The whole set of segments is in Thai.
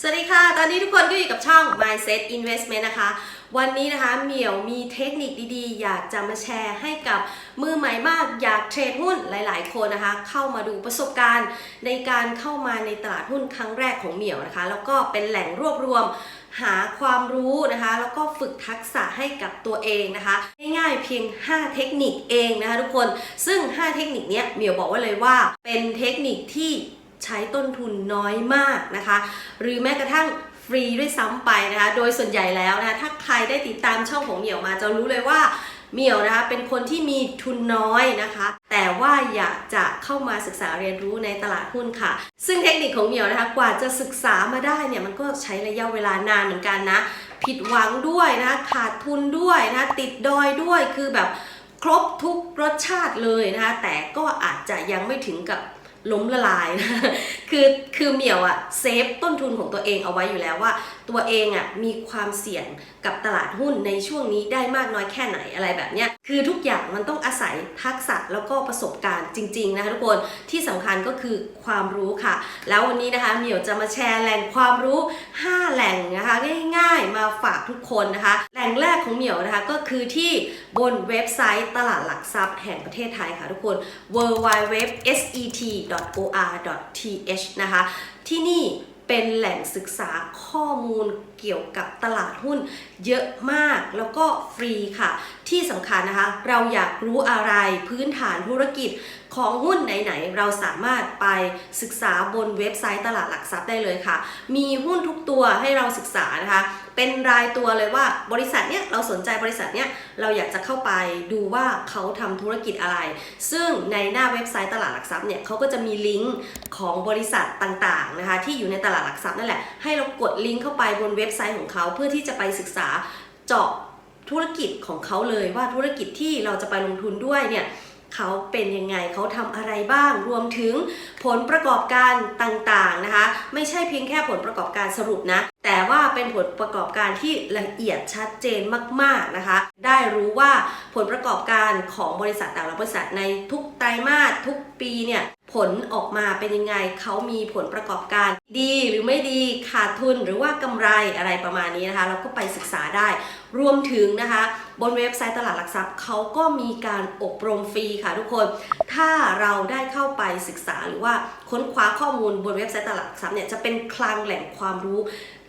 สวัสดีค่ะ ตอนนี้ทุกคนก็อยู่กับช่อง Mindset Investment นะคะ วันนี้นะคะเหมียวมีเทคนิคดีๆ อยากจะมาแชร์ให้กับมือใหม่มากอยากเทรดหุ้นหลายๆ คนนะคะ เข้ามาดูประสบการณ์ในการเข้ามาในตลาดหุ้นครั้งแรกของเหมียวนะคะ แล้วก็เป็นแหล่งรวบรวมหาความรู้นะคะ แล้วก็ฝึกทักษะให้กับตัวเองนะคะ ง่ายๆเพียง 5 เทคนิคเองนะคะทุกคนซึ่ง 5 เทคนิคนี้เหมียวบอกไว้เลยว่า เป็นเทคนิคที่ ใช้ต้นทุนน้อยมากนะคะ หรือแม้กระทั่งฟรีด้วยซ้ำไปนะคะ โดยส่วนใหญ่แล้วนะคะถ้าใครได้ติดตามช่องของเหมียวมาจะรู้เลยว่าเหมียวนะคะเป็นคนที่มีทุนน้อยนะคะ แต่ว่าอยากจะเข้ามาศึกษาเรียนรู้ในตลาดหุ้นค่ะ ซึ่งเทคนิคของเหมียวนะคะกว่าจะศึกษามาได้เนี่ยมันก็ใช้ระยะเวลานานเหมือนกันนะ ผิดหวังด้วยนะคะขาดทุนด้วยนะคะติดดอยด้วยคือแบบครบทุกรสชาติเลยนะคะแต่ก็อาจจะยังไม่ถึงกับ ล้มละลายนะคือคือเหมียวอะเซฟต้นทุนของตัวเองเอาไว้อยู่แล้วว่า ตัวเองอะมีความเสี่ยงกับตลาดหุ้นในช่วงนี้ได้มากน้อยแค่ไหนอะไรแบบเนี้ยคือทุกอย่างมันต้องอาศัยทักษะแล้วก็ประสบการณ์จริง ๆ นะคะทุกคนที่สำคัญก็คือความรู้ค่ะ แล้ววันนี้นะคะเหมียวจะมาแชร์แหล่งความรู้ 5 แหล่งนะคะง่าย ๆ มาฝากทุกคนนะคะ แหล่งแรกของเหมียวนะคะก็คือที่บนเว็บไซต์ตลาดหลักทรัพย์แห่งประเทศไทยค่ะทุกคน w w w s e t o r t h นะคะที่นี่เป็นแหล่งศึกษาข้อมูลเกี่ยวกับตลาดหุ้นเยอะมากแล้วก็ฟรีค่ะ ที่สำคัญนะคะ เราอยากรู้อะไรพื้นฐานธุรกิจ ของหุ้นไหนๆ เราสามารถไปศึกษาบนเว็บไซต์ตลาดหลักทรัพย์ได้เลยค่ะ มีหุ้นทุกตัวให้เราศึกษานะคะ เป็นรายตัวเลยว่าบริษัทเนี้ยเราสนใจบริษัทเนี้ยเราอยากจะเข้าไปดูว่าเขาทำธุรกิจอะไร ซึ่งในหน้าเว็บไซต์ตลาดหลักทรัพย์เนี่ยเขาก็จะมีลิงก์ของบริษัทต่างๆนะคะที่อยู่ในตลาดหลักทรัพย์นั่นแหละให้เรากดลิงก์เข้าไปบนเว็บไซต์ของเขาเพื่อที่จะไปศึกษาเจาะธุรกิจของเขาเลยว่าธุรกิจที่เราจะไปลงทุนด้วยเนี่ย เขาเป็นยังไงเขาทำอะไรบ้าง รวมถึงผลประกอบการต่างๆนะคะ ไม่ใช่เพียงแค่ผลประกอบการสรุปนะ แต่ว่าเป็นผลประกอบการที่ละเอียดชัดเจนมากๆนะคะ ได้รู้ว่าผลประกอบการของบริษัทแต่ละบริษัทในทุกไตรมาสทุกปีเนี่ย ผลออกมาเป็นยังไง เขามีผลประกอบการ ดีหรือไม่ดีขาดทุนหรือว่ากำไรอะไรประมาณนี้นะคะ เราก็ไปศึกษาได้ รวมถึงนะคะ บนเว็บไซต์ตลาดหลักทรัพย์เขาก็มีการอบรมฟรีค่ะทุกคน ถ้าเราได้เข้าไปศึกษาหรือว่าค้นคว้าข้อมูลบนเว็บไซต์ตลาดหลักทรัพย์เนี่ยจะเป็นคลังแหล่งความรู้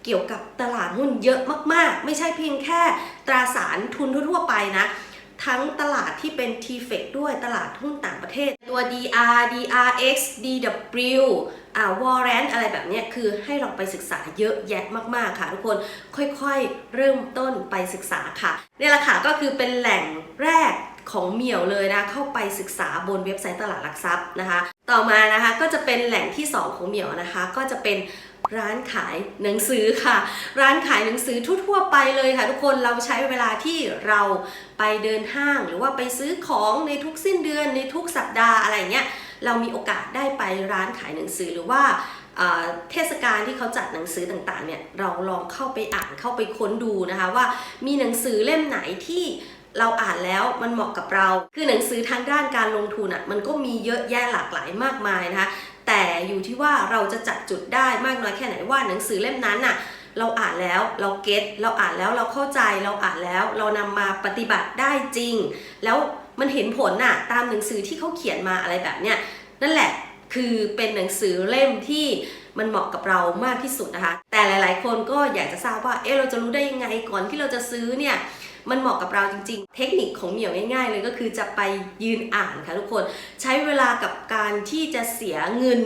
เกี่ยวกับตลาดหุ้นเยอะมาก ๆ ไม่ใช่เพียงแค่ตราสารทุนทั่วไปนะ ทั้งตลาดที่เป็น t f e c ด้วยตลาดหุ้นต่างประเทศ ตัว DR DRX DW อ่า Warrant อะไรแบบนี้คือให้เราไปศึกษาเยอะแยะมาก ๆ ค่ะทุกคนค่อยๆ เริ่มต้นไปศึกษาค่ะนี่แหละค่ะก็คือเป็นแหล่งแรกของเหมี่ยวเลยนะเข้าไปศึกษาบนเว็บไซต์ตลาดหลักทรัพย์นะคะ ต่อมานะคะก็จะเป็นแหล่งที่ 2 ของเหมี่ยวนะคะ ก็จะเป็น ร้านขายหนังสือค่ะ ร้านขายหนังสือทั่วๆไปเลยค่ะ ทุกคนเราใช้เวลาที่เราไปเดินห้าง หรือว่าไปซื้อของในทุกสิ้นเดือนในทุกสัปดาห์อะไรเงี้ยเรามีโอกาสได้ไปร้านขายหนังสือหรือว่าเทศกาลที่เขาจัดหนังสือต่างๆเนี่ยเราลองเข้าไปอ่านเข้าไปค้นดูนะคะว่ามีหนังสือเล่มไหนที่เราอ่านแล้วมันเหมาะกับเรา คือหนังสือทางด้านการลงทุนอะมันก็มีเยอะแยะหลากหลายมากมายนะคะ แต่อยู่ที่ว่าเราจะจัดจุดได้มากน้อยแค่ไหนว่าหนังสือเล่มนั้นน่ะเราอ่านแล้วเราเก็ตเราอ่านแล้วเราเข้าใจเราอ่านแล้ว เรานำมาปฏิบัติได้จริง แล้วมันเห็นผลน่ะตามหนังสือที่เขาเขียนมาอะไรแบบเนี้ยนั่นแหละคือเป็นหนังสือเล่มที่มันเหมาะกับเรามากที่สุดนะคะ แต่หลาย ๆ คนก็อยากจะทราบว่าเอ๊ะเราจะรู้ได้ยังไงก่อนที่เราจะซื้อเนี่ย มันเหมาะกับเราจริง ๆ เทคนิคของเหมียวง่าย ๆ เลยก็คือจะไปยืนอ่านค่ะทุกคน ใช้เวลากับการที่จะเสียเงิน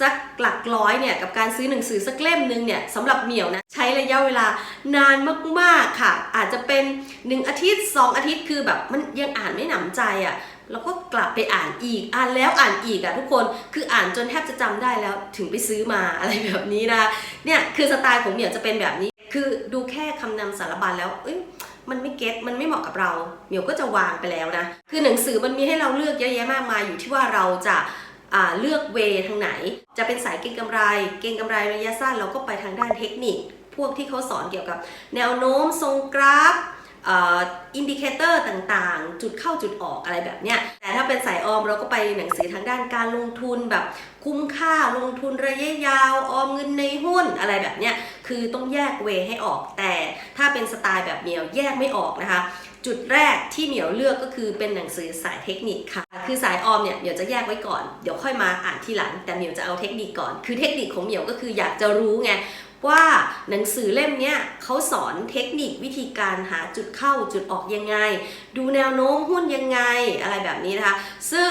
สักหลักร้อยเนี่ยกับการซื้อหนังสือสักเล่มหนึงเนี่ยสำหรับเหมียวนะใช้ระยะเวลานานมากๆค่ะ อาจจะเป็น 1 อาทิตย์ 2 อาทิตย์คือแบบมันยังอ่านไม่หนำใจอะ่ะแล้วก็กลับไปอ่านอีกอ่านแล้วอ่านอีกอะทุกคนคืออ่านจนแทบจะจำได้แล้วถึงไปซื้อมาอะไรแบบนี้นะเนี่ยคือสไตล์ของเหมียวจะเป็นแบบนี้ คือดูแค่คำนำสารบัญแล้วเอ้ย มันไม่เก็ตมันไม่เหมาะกับเราเหมียวก็จะวางไปแล้วนะ คือหนังสือมันมีให้เราเลือกเยอะแยะมากมายอยู่ที่ว่าเราจะาเลือกเวทางไหน จะเป็นสายเก็งกำไร เก็งกำไรระยะสั้นเราก็ไปทางด้านเทคนิค พวกที่เขาสอนเกี่ยวกับแนวโน้มทรงกราฟอินดิเคเตอร์ต่างๆ จุดเข้าจุดออกอะไรแบบเนี้ยแต่ถ้าเป็นสายออมเราก็ไปหนังสือทางด้านการลงทุนแบบ คุ้มค่าลงทุนระยะยาว ออมเงินในหุ้นอะไรแบบเนี้ยคือต้องแยกเวให้ออกแต่ถ้าเป็นสไตล์แบบเหมียวแยกไม่ออกนะคะ จุดแรกที่เหมียวเลือกก็คือเป็นหนังสือสายเทคนิคค่ะ คือสายออมเนี่ยเดี๋ยวจะแยกไว้ก่อนเดี๋ยวค่อยมาอ่านทีหลัง แต่เหมียวจะเอาเทคนิคก่อน คือเทคนิคของเหมียวก็คืออยากจะรู้ไงว่าหนังสือเล่มเนี้ยเขาสอนเทคนิควิธีการหาจุดเข้าจุดออกยังไง ดูแนวโน้มหุ้นยังไงอะไรแบบนี้นะคะ ซึ่ง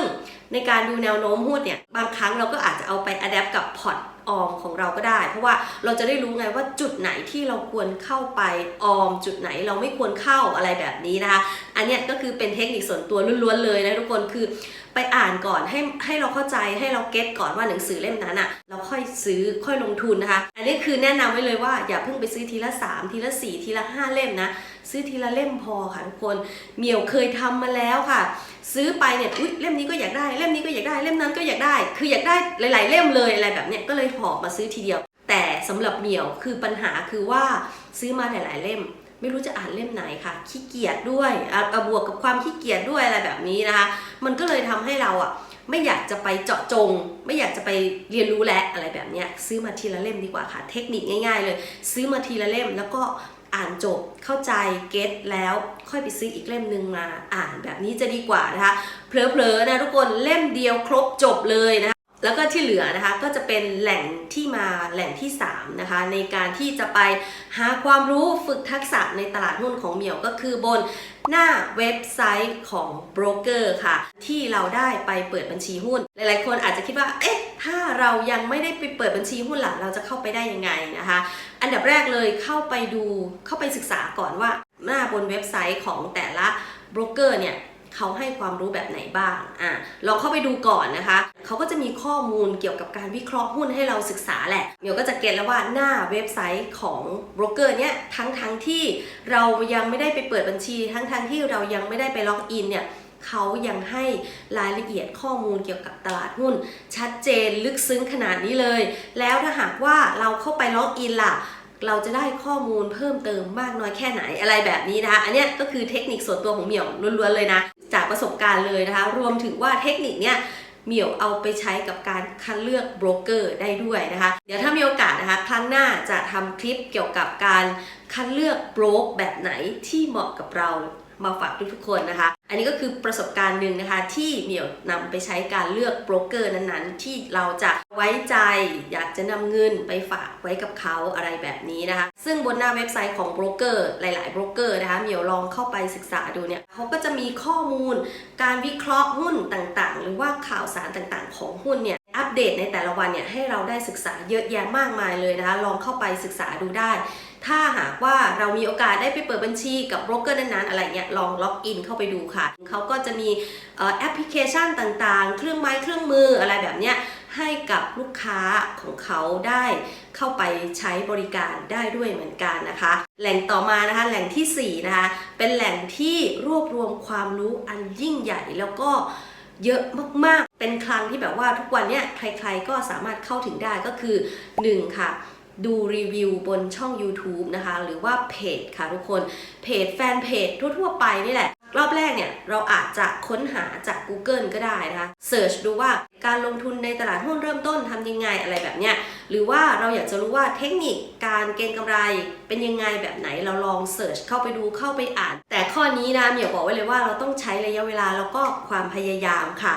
ในการดูแนวโน้มหุ้นเนี่ยบางครั้งเราก็อาจจะเอาไปอัดแอปกับพอร์ตออมของเราก็ได้ เพราะว่าเราจะได้รู้ไงว่าจุดไหนที่เราควรเข้าไปออม จุดไหนเราไม่ควรเข้าอะไรแบบนี้นะคะอันนี้ก็คือเป็นเทคนิคส่วนตัวล้วนๆเลยนะทุกคนคือไปอ่านก่อนให้ให้เราเข้าใจให้เราเก็ตก่อนว่าหนังสือเล่มนั้นอะ่ะเราค่อยซื้อค่อยลงทุนนะคะ อันนี้คือแนะนำไว้เลยว่าอย่าเพิ่งไปซื้อทีละ 3 ทีละ 4 ทีละ 5 เล่มนะ ซื้อทีละเล่มพอค่ะทุกคนเหมียวเคยทำมาแล้วค่ะ ซื้อไปเนี่ยอุ๊ยเล่มนี้ก็อยากได้เล่มนี้ก็อยากได้เล่มนั้นก็อยากได้ คืออยากได้หลาย ๆ เล่มเลยอะไรแบบเนี้ยก็เลยหอบมาซื้อทีเดียว แต่สำหรับเหมียวคือปัญหาคือว่าซื้อมาหลาย ๆ เล่มไม่รู้จะอ่านเล่มไหนค่ะขี้เกียจด้วยอะอะบวกกับความขี้เกียจด้วยอะไรแบบนี้นะคะ มันก็เลยทำให้เราอะไม่อยากจะไปเจาะจง ไม่อยากจะไปเรียนรู้และอะไรแบบเนี้ยซื้อมาทีละเล่มดีกว่าค่ะ เทคนิคง่าย ๆ เลย ซื้อมาทีละเล่มแล้วก็ อ่านจบเข้าใจเก็ตแล้วค่อยไปซื้ออีกเล่มหนึ่งมาอ่านแบบนี้จะดีกว่านะคะเผลอๆนะทุกคนเล่มเดียวครบจบเลยนะคะ แล้วก็ที่เหลือนะคะก็จะเป็นแหล่งที่มาแหล่งที่3นะคะในการที่จะไปหาความรู้ฝึกทักษะในตลาดหุ้นของเหมียวก็คือบนหน้าเว็บไซต์ของโบรกเกอร์ค่ะ ที่เราได้ไปเปิดบัญชีหุ้น หลายๆ คนอาจจะคิดว่า เอ๊ะ ถ้าเรายังไม่ได้ไปเปิดบัญชีหุ้นล่ะเราจะเข้าไปได้ยังไงนะคะ อันดับแรกเลยเข้าไปดูเข้าไปศึกษาก่อนว่าหน้าบนเว็บไซต์ของแต่ละโบรกเกอร์เนี่ย เขาให้ความรู้แบบไหนบ้างอะลองเข้าไปดูก่อนนะคะ เขาก็จะมีข้อมูลเกี่ยวกับการวิเคราะห์หุ้นให้เราศึกษาแหละเดี๋ยวก็จะเก็ตแล้วว่าหน้าเว็บไซต์ของโบรกเกอร์เนี่ยทั้งทั้งที่เรายังไม่ได้ไปเปิดบัญชี ทั้งทั้งที่เรายังไม่ได้ไปล็อกอินเนี่ยเขายังให้รายละเอียดข้อมูลเกี่ยวกับตลาดหุ้น ชัดเจนลึกซึ้งขนาดนี้เลย แล้วถ้าหากว่าเราเข้าไปล็อกอินล่ะ เราจะได้ข้อมูลเพิ่มเติมมากน้อยแค่ไหนอะไรแบบนี้นะคะ อันเนี้ยก็คือเทคนิคส่วนตัวของเหมี่ยวล้วนๆเลยนะ จากประสบการณ์เลยนะคะ รวมถึงว่าเทคนิคเนี้ยเหมียวเอาไปใช้กับการคัดเลือกโบรกเกอร์ได้ด้วยนะคะ เดี๋ยวถ้ามีโอกาสนะคะ ครั้งหน้าจะทำคลิปเกี่ยวกับการคัดเลือกโบรกแบบไหนที่เหมาะกับเรา มาฝากทุกๆคนนะคะ อันนี้ก็คือประสบการณ์หนึ่งนะคะที่เหมียวนำไปใช้การเลือกโบรกเกอร์นั้นๆ ที่เราจะไว้ใจอยากจะนำเงินไปฝากไว้กับเขาอะไรแบบนี้นะคะ ซึ่งบนหน้าเว็บไซต์ของโบรกเกอร์หลายๆโบรกเกอร์นะคะเหมียวลองเข้าไปศึกษาดูเนี่ยเขาก็จะมีข้อมูล การวิเคราะห์หุ้นต่างๆ หรือว่าข่าวสารต่างๆ ของหุ้นเนี่ยอัปเดตในแต่ละวันเนี่ยให้เราได้ศึกษาเยอะแยะมากมายเลยนะคะ ลองเข้าไปศึกษาดูได้ ถ้าหากว่าเรามีโอกาสได้ไปเปิดบัญชีกับโบรกเกอร์นั้นๆอะไรเงี้ยลองล็อกอินเข้าไปดูค่ะ เขาก็จะมีแอปพลิเคชันต่างๆ เครื่องไม้เครื่องมืออะไรแบบเนี้ยให้กับลูกค้าของเขาได้เข้าไปใช้บริการได้ด้วยเหมือนกันนะคะ แหล่งต่อมานะคะแหล่งทีสี่4นะคะเป็นแหล่งที่รวบรวมความรู้อันยิ่งใหญ่แล้วก็เยอะมากๆ เป็นคลังที่แบบว่าทุกวันเนี้ยใครๆก็สามารถเข้าถึงได้ก็คือ 1 ค่ะ ดูรีวิวบนช่อง YouTube นะคะ หรือว่าเพจค่ะทุกคน เพจแฟนเพจทั่วๆไปนี่แหละ รอบแรกเนี่ยเราอาจจะค้นหาจาก Google ก็ได้นะคะเสิร์ชดูว่าการลงทุนในตลาดหุ้นเริ่มต้นทำยังไงอะไรแบบเนี้ย หรือว่าเราอยากจะรู้ว่าเทคนิคการเก็งกำไรเป็นยังไงแบบไหนเราลองเสิร์ชเข้าไปดูเข้าไปอ่าน แต่ข้อนี้นะเหมียวบอกไว้เลยว่าเราต้องใช้ระยะเวลาแล้วก็ความพยายามค่ะ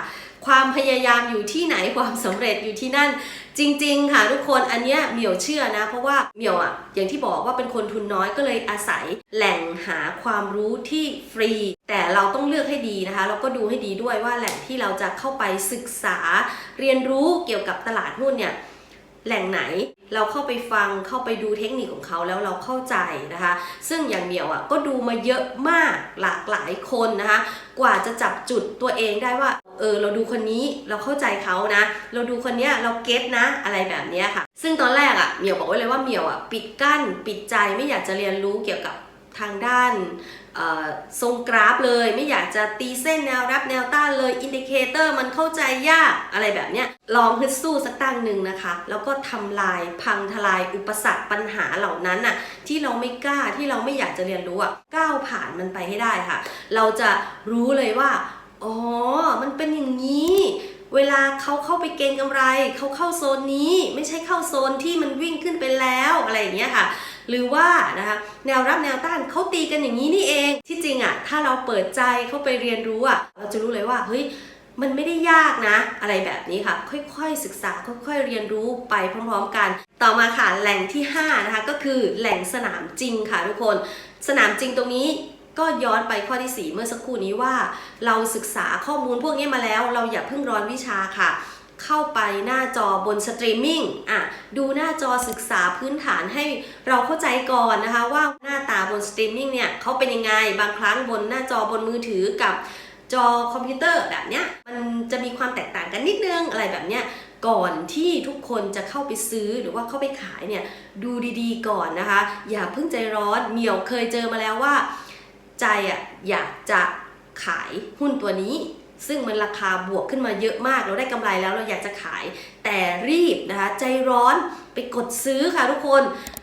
ความพยายามอยู่ที่ไหนความสำเร็จอยู่ที่นั่น จริง ๆ ค่ะทุกคนอันเนี้ยเหมียวเชื่อนะ เพราะว่าเหมียวอะอย่างที่บอกว่าเป็นคนทุนน้อยก็เลยอาศัยแหล่งหาความรู้ที่ฟรี แต่เราต้องเลือกให้ดีนะคะแล้วก็ดูให้ดีด้วยว่าแหล่งที่เราจะเข้าไปศึกษาเรียนรู้เกี่ยวกับตลาดหุ้นเนี่ย แหล่งไหนเราเข้าไปฟังเข้าไปดูเทคนิคของเขาแล้วเราเข้าใจนะคะ ซึ่งอย่างเหมียวอะก็ดูมาเยอะมากหลากหลายคนนะคะ กว่าจะจับจุดตัวเองได้ว่าเออเราดูคนนี้เราเข้าใจเขานะ เราดูคนเนี้ยเราเก็ตนะอะไรแบบนี้ค่ะ ซึ่งตอนแรกอะเหมียวบอกไว้เลยว่าเหมียวอะปิดกั้นปิดใจไม่อยากจะเรียนรู้เกี่ยวกับ ทางด้านทรงกราฟเลย ไม่อยากจะตีเส้นแนวรับแนวต้านเลยอินดิเคเตอร์มันเข้าใจยากอะไรแบบเนี้ยลองฮึดสู้สักตั้งหนึ่งนะคะ แล้วก็ทำลายพังทลายอุปสรรคปัญหาเหล่านั้นน่ะที่เราไม่กล้าที่เราไม่อยากจะเรียนรู้อะก้าวผ่านมันไปให้ได้ค่ะ เราจะรู้เลยว่าอ๋อมันเป็นอย่างนี้เวลาเขาเข้าไปเก็งกำไร เขาเข้าโซนนี้ไม่ใช่เข้าโซนที่มันวิ่งขึ้นไปแล้วอะไรอย่างเงี้ยค่ะ หรือว่านะคะแนวรับแนวต้านเขาตีกันอย่างนี้นี่เอง ที่จริงอะถ้าเราเปิดใจเข้าไปเรียนรู้อะเราจะรู้เลยว่าเฮ้ยมันไม่ได้ยากนะ อะไรแบบนี้ค่ะ ค่อยๆศึกษาค่อยๆเรียนรู้ไปพร้อมๆกัน ต่อมาค่ะแหล่งที่ 5 นะคะ ก็คือแหล่งสนามจริงค่ะทุกคน สนามจริงตรงนี้ก็ย้อนไปข้อที่ 4 เมื่อสักครู่นี้ว่า เราศึกษาข้อมูลพวกนี้มาแล้ว เราอย่าเพิ่งร้อนวิชาค่ะ เข้าไปหน้าจอบนสตรีมมิ่งอะดูหน้าจอศึกษาพื้นฐานให้เราเข้าใจก่อนนะคะ ว่าหน้าตาบนสตรีมมิ่งเนี่ยเขาเป็นยังไงบางครั้งบนหน้าจอบนมือถือกับจอคอมพิวเตอร์แบบเนี้ยมันจะมีความแตกต่างกันนิดนึงอะไรแบบเนี้ยก่อนที่ทุกคนจะเข้าไปซื้อหรือว่าเข้าไปขายเนี่ยดูดีๆก่อนนะคะ อย่าเพิ่งใจร้อนเหมียวเคยเจอมาแล้วว่า ใจอะอยากจะขายหุ้นตัวนี้ ซึ่งมันราคาบวกขึ้นมาเยอะมาก เราได้กำไรแล้วเราอยากจะขาย แต่รีบนะคะ ใจร้อนไปกดซื้อค่ะทุกคน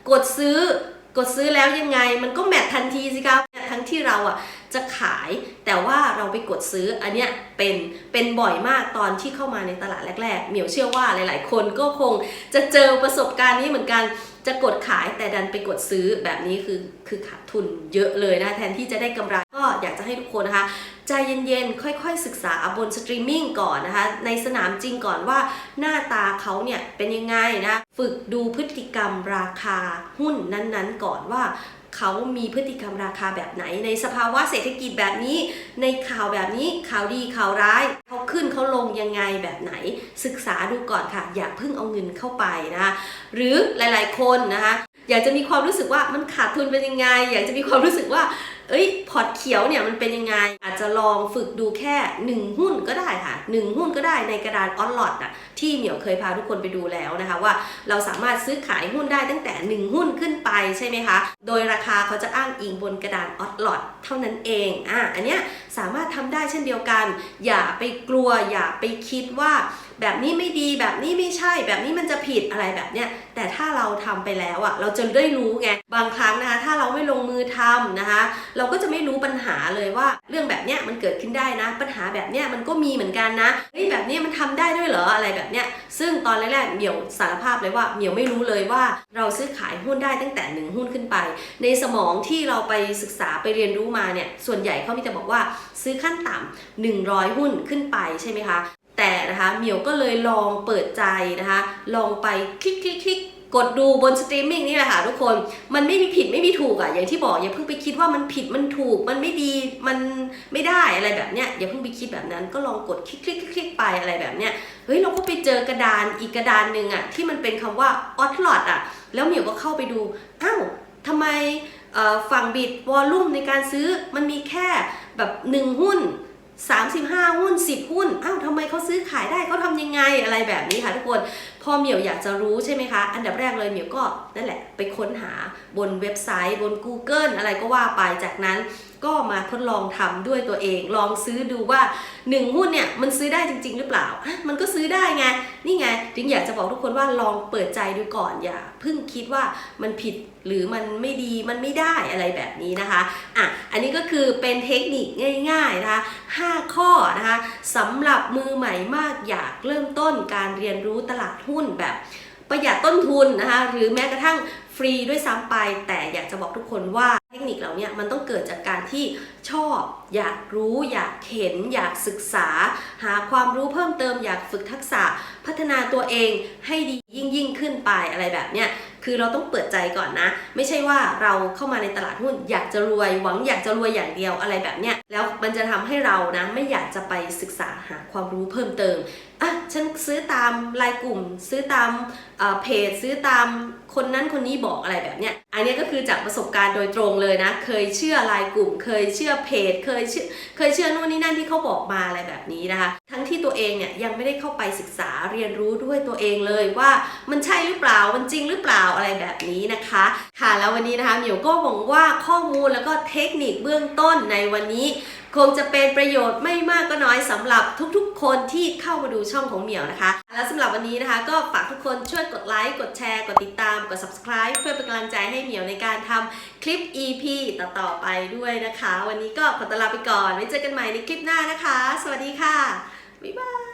กดซื้อกดซื้อแล้วยังไง มันก็แมททันทีสิครับทั้งที่เราอะจะขายแต่ว่าเราไปกดซื้ออันเนี้ยเป็นเป็นบ่อยมากตอนที่เข้ามาในตลาดแรก ๆ เหมียวเชื่อว่าหลาย ๆ คนก็คงจะเจอประสบการณ์นี้เหมือนกันจะกดขายแต่ดันไปกดซื้อแบบนี้คือคือขาดทุนเยอะเลยนะแทนที่จะได้กำไรก็อยากจะให้ทุกคนนะคะ ใจเย็นๆ ค่อยๆ ศึกษาบนสตรีมมิ่งก่อนนะคะ ในสนามจริงก่อนว่าหน้าตาเขาเนี่ยเป็นยังไงนะ ฝึกดูพฤติกรรมราคาหุ้นนั้นๆ ก่อนว่าเขามีพฤติกรรมราคาแบบไหน ในสภาวะเศรษฐกิจแบบนี้ ในข่าวแบบนี้ข่าวดีข่าวร้ายเขาขึ้นเขาลงยังไงแบบไหน ศึกษาดูก่อนค่ะ อย่าเพิ่งเอาเงินเข้าไปนะคะหรือหลายๆคนนะคะอยากจะมีความรู้สึกว่ามันขาดทุนเป็นยังไง อยากจะมีความรู้สึกว่า เอ้ยพอร์ตเขียวเนี่ยมันเป็นยังไง อาจจะลองฝึกดูแค่ 1 หุ้นก็ได้ค่ะ 1 หุ้นก็ได้ในกระดานออนลอตอะที่เหมียวเคยพาทุกคนไปดูแล้วนะคะ ว่าเราสามารถซื้อขายหุ้นได้ตั้งแต่ 1 หุ้นขึ้นไปใช่ไหมคะ โดยราคาเขาจะอ้างอิงบนกระดานออลอตเท่านั้นเองอะอันเนี้ยสามารถทำได้เช่นเดียวกัน อย่าไปกลัว อย่าไปคิดว่าแบบนี้ไม่ดีแบบนี้ไม่ใช่แบบนี้มันจะผิดอะไรแบบเนี้ยแต่ถ้าเราทำไปแล้วอะเราจะได้รู้ไงบางครั้งนะคะถ้าเราไม่ลงมือทำนะคะเราก็จะไม่รู้ปัญหาเลยว่า เรื่องแบบเนี้ยมันเกิดขึ้นได้นะ ปัญหาแบบเนี้ยมันก็มีเหมือนกันนะเฮ้ยแบบนี้มันทำได้ด้วยเหรออะไรแบบเนี้ยซึ่งตอนแรกๆเหมียวสารภาพเลยว่าเหมียวไม่รู้เลยว่าเราซื้อขายหุ้นได้ตั้งแต่หนึ่งหุ้นขึ้นไป ในสมองที่เราไปศึกษาไปเรียนรู้มาเนี่ยส่วนใหญ่เขามีแต่บอกว่าซื้อขั้นต่ำ100 หุ้นขึ้นไปใช่ไหมคะแต่นะคะเหมียวก็เลยลองเปิดใจนะคะ ลองไปคลิกคลิกคลิก กดดูบนสตรีมมิ่งนี่แหละค่ะทุกคนมันไม่มีผิดไม่มีถูกอะ่ะอย่างที่บอกอย่าเพิ่งไปคิดว่ามันผิดมันถูกมันไม่ดีมันไม่ได้อะไรแบบเนี้ยอย่าเพิ่งไปคิดแบบนั้นก็ลองกดคลิกคลิกคลิกไปอะไรแบบเนี้ยเฮ้ยเราก็ไปเจอกระดานอีกกระดานหนึ่งอะ่ะที่มันเป็นคำว่าออทลอดอะแล้วเหมียวก็เข้าไปดูอ้าวทำไมฝั่งบิดวอลลุ่มในการซื้อมันมีแค่แบบหนึ่งหุ้น 35 หุ้น 10 หุ้น อ้าวทำไมเขาซื้อขายได้เขาทำยังไงอะไรแบบนี้ค่ะทุกคน พอเหมียวอยากจะรู้ใช่ไหมคะ อันดับแรกเลยเหมียวก็นั่นแหละไปค้นหาบนเว็บไซต์บน Google อะไรก็ว่าไปจากนั้น ก็มาทดลองทำด้วยตัวเอง ลองซื้อดูว่า 1 หุ้นเนี่ยมันซื้อได้จริง ๆ หรือเปล่าอะมันก็ซื้อได้ไงนี่ไงถึงอยากจะบอกทุกคนว่าลองเปิดใจดูก่อนอย่าเพิ่งคิดว่ามันผิดหรือมันไม่ดีมันไม่ได้อะไรแบบนี้นะคะอะอันนี้ก็คือเป็นเทคนิคง่ายๆนะคะ5ข้อนะคะสำหรับมือใหม่มากอยากเริ่มต้นการเรียนรู้ตลาดหุ้นแบบประหยัดต้นทุนนะคะหรือแม้กระทั่ง ฟรีด้วยซ้ำไป แต่อยากจะบอกทุกคนว่าเทคนิคเหล่านี้มันต้องเกิดจากการที่ชอบ อยากรู้ อยากเห็น อยากศึกษา หาความรู้เพิ่มเติม อยากฝึกทักษะ พัฒนาตัวเองให้ดียิ่งยิ่งขึ้นไปอะไรแบบเนี้ยคือเราต้องเปิดใจก่อนนะ ไม่ใช่ว่าเราเข้ามาในตลาดหุ้นอยากจะรวยหวังอยากจะรวยอย่างเดียวอะไรแบบเนี้ย แล้วมันจะทำให้เรานะไม่อยากจะไปศึกษาหาความรู้เพิ่มเติมอะฉันซื้อตามรายกลุ่ม ซื้อตามอ่อเพจ ซื้อตามคนนั้นคนนี้บอกอะไรแบบเนี้ยอันนี้ก็คือจากประสบการณ์โดยตรงเลยนะ เคยเชื่อรายกลุ่ม เคยเชื่อเพจ เคยเชื่อเคยเชื่อนู่นนี่นั่นที่เขาบอกมาอะไรแบบนี้นะคะ ทั้งที่ตัวเองเนี่ยยังไม่ได้เข้าไปศึกษาเรียนรู้ด้วยตัวเองเลยว่ามันใช่หรือเปล่ามันจริงหรือเปล่าอะไรแบบนี้นะคะ ค่ะแล้ววันนี้นะคะเหมียวก็หวังว่าข้อมูลแล้วก็เทคนิคเบื้องต้นในวันนี้ คงจะเป็นประโยชน์ไม่มากก็น้อยสำหรับทุกๆ คนที่เข้ามาดูช่องของเหมียวนะคะ แล้วสำหรับวันนี้นะคะ ก็ฝากทุกคนช่วยกดไลค์กดแชร์ กดติดตาม กด subscribe เพื่อเป็นกำลังใจให้เหมียวในการทำคลิป EP ต่อๆไปด้วยนะคะ วันนี้ก็ขอตลาไปก่อนไว้เจอกันใหม่ในคลิปหน้านะคะ สวัสดีค่ะบ๊ายบาย